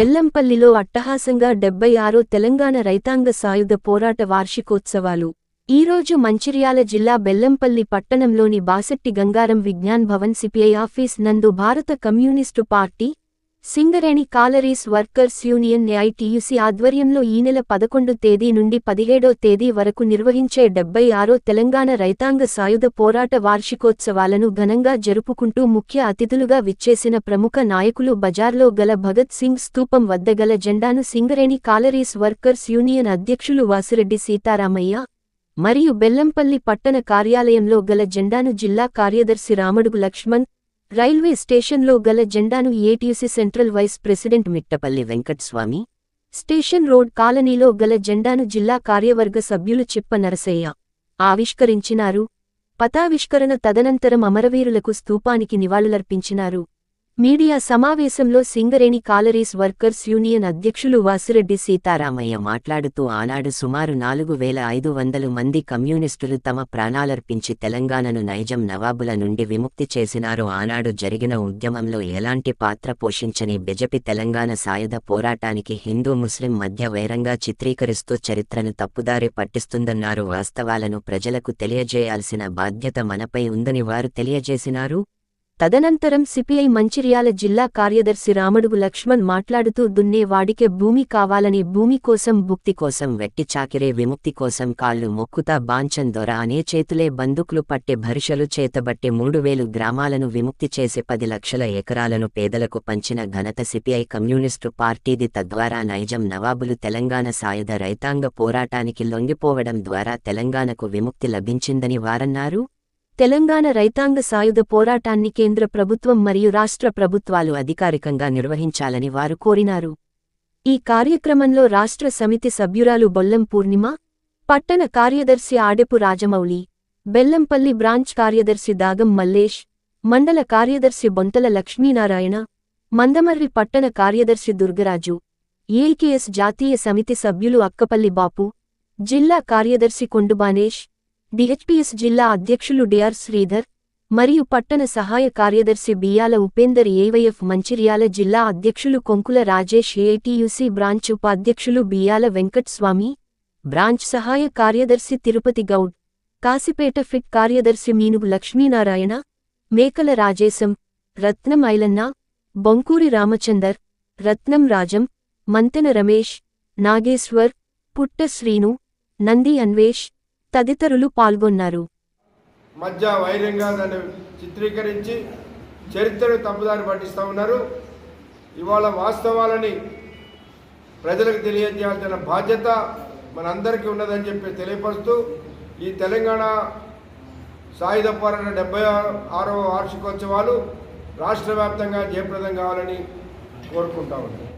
బెల్లంపల్లిలో అట్టహాసంగా డెబ్బై ఆరో తెలంగాణ రైతాంగ సాయుధ పోరాట వార్షికోత్సవాలు. ఈరోజు మంచిర్యాల జిల్లా బెల్లంపల్లి పట్టణంలోని బాసెట్టి గంగారం విజ్ఞాన్ భవన్ సిపిఐ ఆఫీస్ నందు భారత communist party Singareni collieries workers union AITUC ఆధ్వర్యంలో ఈ నెల పదకొండు తేదీ నుండి పదిహేడో తేదీ వరకు నిర్వహించే డెబ్బై ఆరో తెలంగాణ రైతాంగ సాయుధ పోరాట వార్షికోత్సవాలను ఘనంగా జరుపుకుంటూ ముఖ్య అతిథులుగా విచ్చేసిన ప్రముఖ నాయకులు బజార్లో గల భగత్ సింగ్ స్తూపం వద్ద గల జెండాను సింగరేణి కాలరీస్ వర్కర్స్ యూనియన్ అధ్యక్షులు వాసిరెడ్డి సీతారామయ్య మరియు బెల్లంపల్లి పట్టణ కార్యాలయంలో గల జెండాను జిల్లా కార్యదర్శి రామడుగు లక్ష్మణ్ రైల్వే స్టేషన్లో గల జెండాను ATC central vice president Mittapalli Venkatswamy station road కాలనీలో గల జెండాను జిల్లా కార్యవర్గ సభ్యులు చిప్ప నరసయ్య ఆవిష్కరించినారు. పతావిష్కరణ తదనంతరం అమరవీరులకు స్తూపానికి నివాళులర్పించినారు. మీడియా సమావేశంలో సింగరేణి కాలరీస్ వర్కర్స్ యూనియన్ అధ్యక్షులు వాసిరెడ్డి సీతారామయ్య మాట్లాడుతూ ఆనాడు సుమారు నాలుగు వేల ఐదు వందలు మంది కమ్యూనిస్టులు తమ ప్రాణాలర్పించి తెలంగాణను నైజం నవాబుల నుండి విముక్తి చేసినారు. ఆనాడు జరిగిన ఉద్యమంలో ఎలాంటి పాత్ర పోషించని బెజపి తెలంగాణ సాయుధ పోరాటానికి హిందూ ముస్లిం మధ్య వైరంగా చిత్రీకరిస్తూ చరిత్రను తప్పుదారి పట్టిస్తుందన్నారు. వాస్తవాలను ప్రజలకు తెలియజేయాల్సిన బాధ్యత మనపై ఉందని వారు తెలియజేసినారు. తదనంతరం సిపిఐ మంచిర్యాల జిల్లా కార్యదర్శి రామడుగు లక్ష్మణ్ మాట్లాడుతూ దున్నే వాడికే భూమి కావాలని భూమి కోసం భుక్తి కోసం వెట్టి చాకిరే విముక్తి కోసం కాళ్ళు మొక్కుతా బాంచన్ దొర అనే చేతులే బందుకులు పట్టే భరిషలు చేతబట్టే మూడు వేలు గ్రామాలను విముక్తి చేసే పది లక్షల ఎకరాలను పేదలకు పంచిన ఘనత సిపిఐ కమ్యూనిస్టు పార్టీది తద్వారా నైజం నవాబులు తెలంగాణ సాయుధ రైతాంగ పోరాటానికి లొంగిపోవడం ద్వారా తెలంగాణకు విముక్తి లభించిందని వారన్నారు. తెలంగాణ రైతాంగ సాయుధ పోరాటాన్ని కేంద్ర ప్రభుత్వం మరియు రాష్ట్ర ప్రభుత్వాలు అధికారికంగా నిర్వహించాలని వారు కోరినారు. ఈ కార్యక్రమంలో రాష్ట్ర సమితి సభ్యురాలు బొల్లం పూర్ణిమ పట్టణ కార్యదర్శి ఆడెపు రాజమౌళి బెల్లంపల్లి బ్రాంచ్ కార్యదర్శి దాగం మల్లేష్ మండల కార్యదర్శి బొంతల లక్ష్మీనారాయణ మందమర్రి పట్టణ కార్యదర్శి దుర్గరాజు ఏకేఎస్ జాతీయ సమితి సభ్యులు అక్కపల్లి బాపు జిల్లా కార్యదర్శి కొండుబానేష్ డిహెచ్పిఎస్ జిల్లా అధ్యక్షులు డిఆర్ శ్రీధర్ మరియు పట్టణ సహాయ కార్యదర్శి బియాల ఉపేందర్ ఏవైఎఫ్ మంచిర్యాల జిల్లా అధ్యక్షులు కొంకుల రాజేష్ ఏఐటియుసి బ్రాంచ్ ఉపాధ్యక్షులు బియాల వెంకట్స్వామి బ్రాంచ్ సహాయ కార్యదర్శి తిరుపతి గౌడ్ కాసిపేట ఫిట్ కార్యదర్శి మీనుగు లక్ష్మీనారాయణ మేకల రాజేశం రత్నం ఐలన్న బొంకూరి రామచందర్ రత్నం రాజం మంతెన రమేష్ నాగేశ్వర్ పుట్ట శ్రీను నంది అన్వేష్ తదితరులు పాల్గొన్నారు. మధ్య వైరంగా దాన్ని చిత్రీకరించి చరిత్రను తప్పుదారి పట్టిస్తూ ఉన్నారు. ఇవాళ వాస్తవాలని ప్రజలకు తెలియజేయాల్సిన బాధ్యత మనందరికీ ఉన్నదని చెప్పి తెలియపరుస్తూ ఈ తెలంగాణ సాయుధ పోరాట డెబ్బై ఆరవ వార్షికోత్సవాలు రాష్ట్ర వ్యాప్తంగా జయప్రదం కావాలని కోరుకుంటా ఉన్నాను.